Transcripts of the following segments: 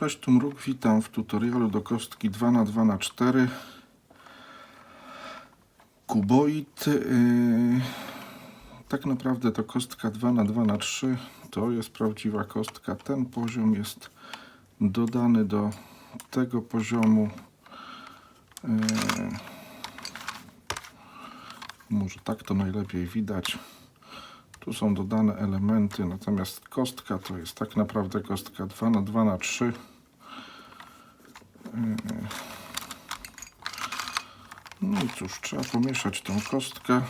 Cześć, tu Mruk, witam w tutorialu do kostki 2 na 2 na 4 Kuboid. Yy, tak naprawdę to kostka 2 na 2 na 3 to jest prawdziwa kostka. Ten poziom jest dodany do tego poziomu. Yy, może tak to najlepiej widać. Tu są dodane elementy, natomiast kostka to jest tak naprawdę kostka 2 na 2 na 3 Yy. No i cóż, trzeba pomieszać tą kostkę.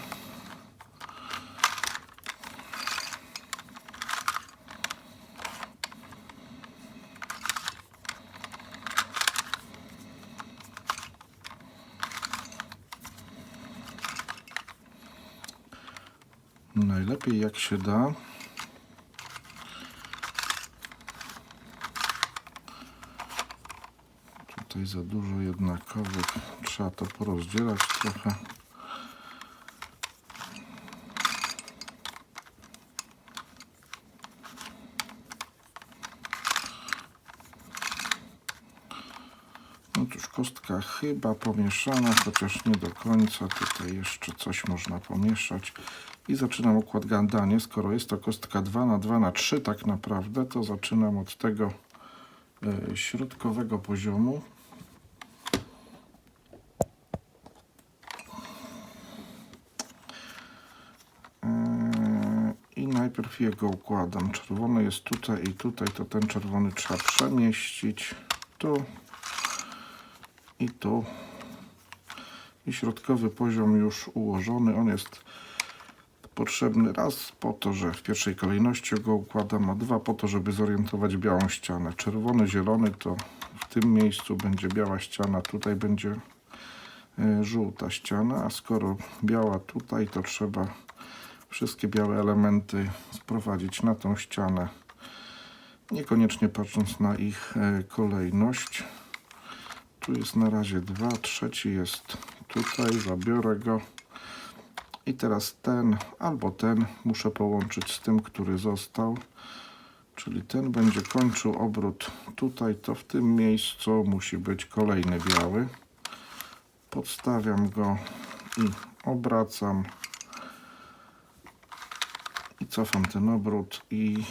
Najlepiej jak się da. Tutaj za dużo jednakowych. Trzeba to porozdzielać trochę. No kostka chyba pomieszana, chociaż nie do końca. Tutaj jeszcze coś można pomieszać. I zaczynam układ gadanie. Skoro jest to kostka 2 na 2 na 3 tak naprawdę, to zaczynam od tego e, środkowego poziomu. E, I najpierw jego układam. Czerwony jest tutaj i tutaj, to ten czerwony trzeba przemieścić. Tu i tu. I środkowy poziom już ułożony. On jest potrzebny raz po to, że w pierwszej kolejności go układam, a dwa po to, żeby zorientować białą ścianę. Czerwony, zielony to w tym miejscu będzie biała ściana, tutaj będzie e, żółta ściana, a skoro biała tutaj, to trzeba wszystkie białe elementy sprowadzić na tą ścianę, niekoniecznie patrząc na ich e, kolejność. Tu jest na razie dwa, trzeci jest tutaj, zabiorę go. I teraz ten albo ten muszę połączyć z tym, który został. Czyli ten będzie kończył obrót tutaj, to w tym miejscu musi być kolejny biały. Podstawiam go i obracam. I cofam ten obrót i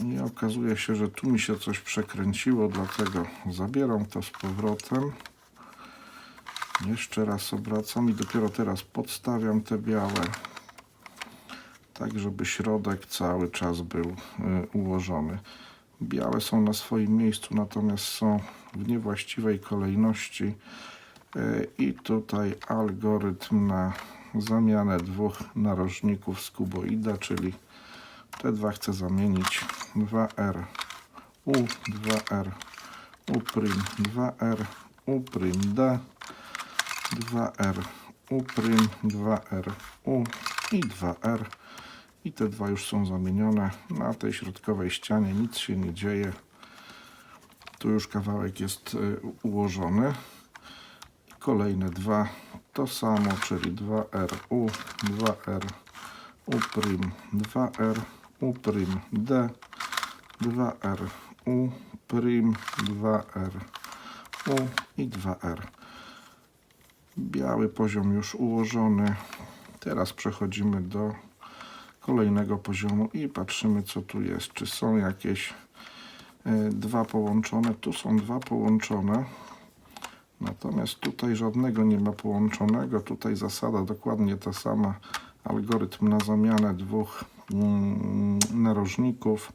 i okazuje się, że tu mi się coś przekręciło, dlatego zabieram to z powrotem. Jeszcze raz obracam i dopiero teraz podstawiam te białe, tak żeby środek cały czas był y, ułożony. Białe są na swoim miejscu, natomiast są w niewłaściwej kolejności. Y, I tutaj algorytm na zamianę dwóch narożników z kuboida, czyli te dwa chcę zamienić 2R U 2R U prim 2R U D 2R U prim 2R U i 2R i te dwa już są zamienione. Na tej środkowej ścianie nic się nie dzieje. Tu już kawałek jest y, ułożony. Kolejne dwa to samo czyli 2R U 2R U prim 2R U prim D 2R U prim 2R U i 2R biały poziom już ułożony. Teraz przechodzimy do kolejnego poziomu i patrzymy co tu jest. Czy są jakieś e, dwa połączone? Tu są dwa połączone natomiast tutaj żadnego nie ma połączonego. Tutaj zasada dokładnie ta sama. Algorytm na zamianę dwóch mm, narożników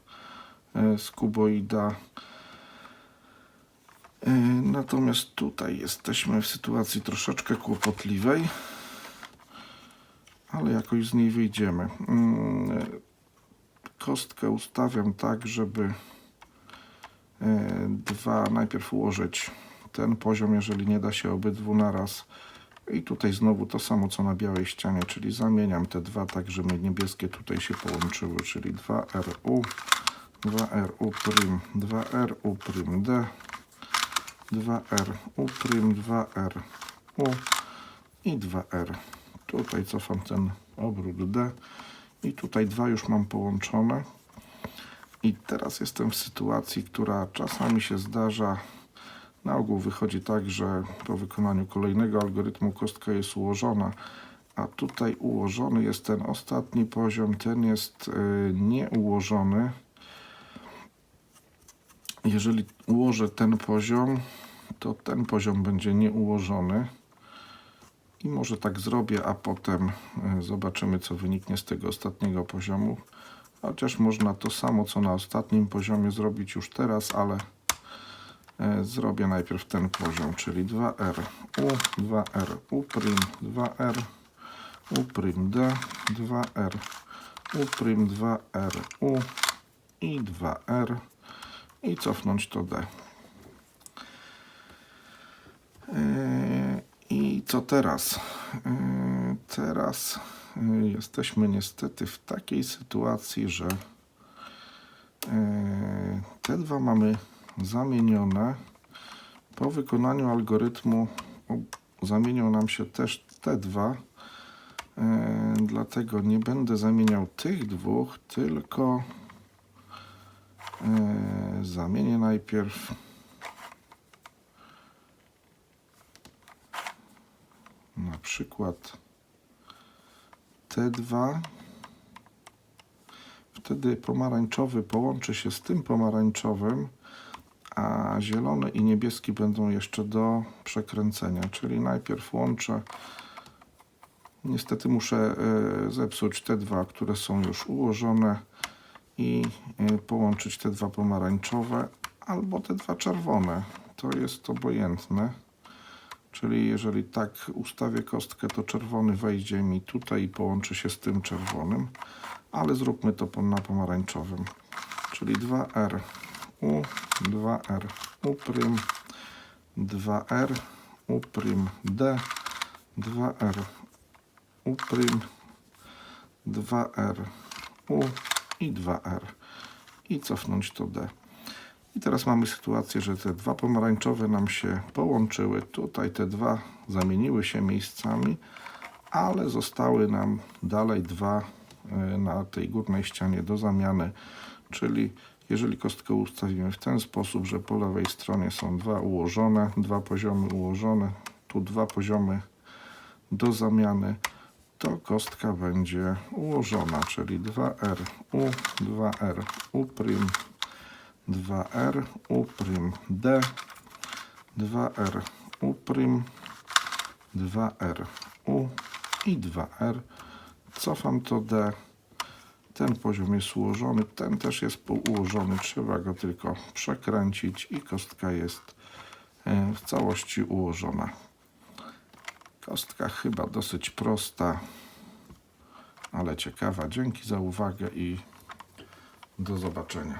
z kuboida E, Natomiast tutaj jesteśmy w sytuacji troszeczkę kłopotliwej, ale jakoś z niej wyjdziemy. Mm, Kostkę ustawiam tak, żeby e, dwa najpierw ułożyć ten poziom, jeżeli nie da się obydwu naraz. I tutaj znowu to samo co na białej ścianie, czyli zamieniam te dwa tak, żeby niebieskie tutaj się połączyły, czyli 2RU, 2RU prim, 2RU prim D, 2R, U prim 2R, U i 2R. Tutaj cofam ten obrót D i tutaj dwa już mam połączone. I teraz jestem w sytuacji, która czasami się zdarza. Na ogół wychodzi tak, że po wykonaniu kolejnego algorytmu kostka jest ułożona, a tutaj ułożony jest ten ostatni poziom, ten jest y, nieułożony. Jeżeli ułożę ten poziom, to ten poziom będzie nieułożony. I może tak zrobię, a potem y, zobaczymy, co wyniknie z tego ostatniego poziomu. Chociaż można to samo, co na ostatnim poziomie zrobić już teraz, ale e, zrobię najpierw ten poziom, czyli 2R, U, 2R, U', 2R, U', D, 2R, U', 2R, U i 2R i cofnąć to D. E, I co teraz? E, Teraz e, jesteśmy niestety w takiej sytuacji, że te dwa mamy zamienione. Po wykonaniu algorytmu zamienią nam się też te dwa. Dlatego nie będę zamieniał tych dwóch, tylko zamienię najpierw na przykład te dwa. Wtedy pomarańczowy połączy się z tym pomarańczowym, a zielony i niebieski będą jeszcze do przekręcenia. Czyli najpierw łączę. Niestety muszę e, zepsuć te dwa, które są już ułożone i e, połączyć te dwa pomarańczowe albo te dwa czerwone. To jest obojętne. Czyli jeżeli tak ustawię kostkę, to czerwony wejdzie mi tutaj i połączy się z tym czerwonym, ale zróbmy to na pomarańczowym. Czyli 2R, U, 2R, U', 2R, U', D, 2R, U', 2R, U i 2R. I cofnąć to D. I teraz mamy sytuację, że te dwa pomarańczowe nam się połączyły. Tutaj te dwa zamieniły się miejscami, ale zostały nam dalej dwa e, na tej górnej ścianie do zamiany. Czyli jeżeli kostkę ustawimy w ten sposób, że po lewej stronie są dwa ułożone, dwa poziomy ułożone, tu dwa poziomy do zamiany, to kostka będzie ułożona, czyli 2R, U, 2R, U', 2R, U', D, 2R, U', 2R, U i 2R. Cofam to D. Ten poziom jest ułożony, ten też jest ułożony. Trzeba go tylko przekręcić i kostka jest e, w całości ułożona. Kostka chyba dosyć prosta, ale ciekawa. Dzięki za uwagę i do zobaczenia.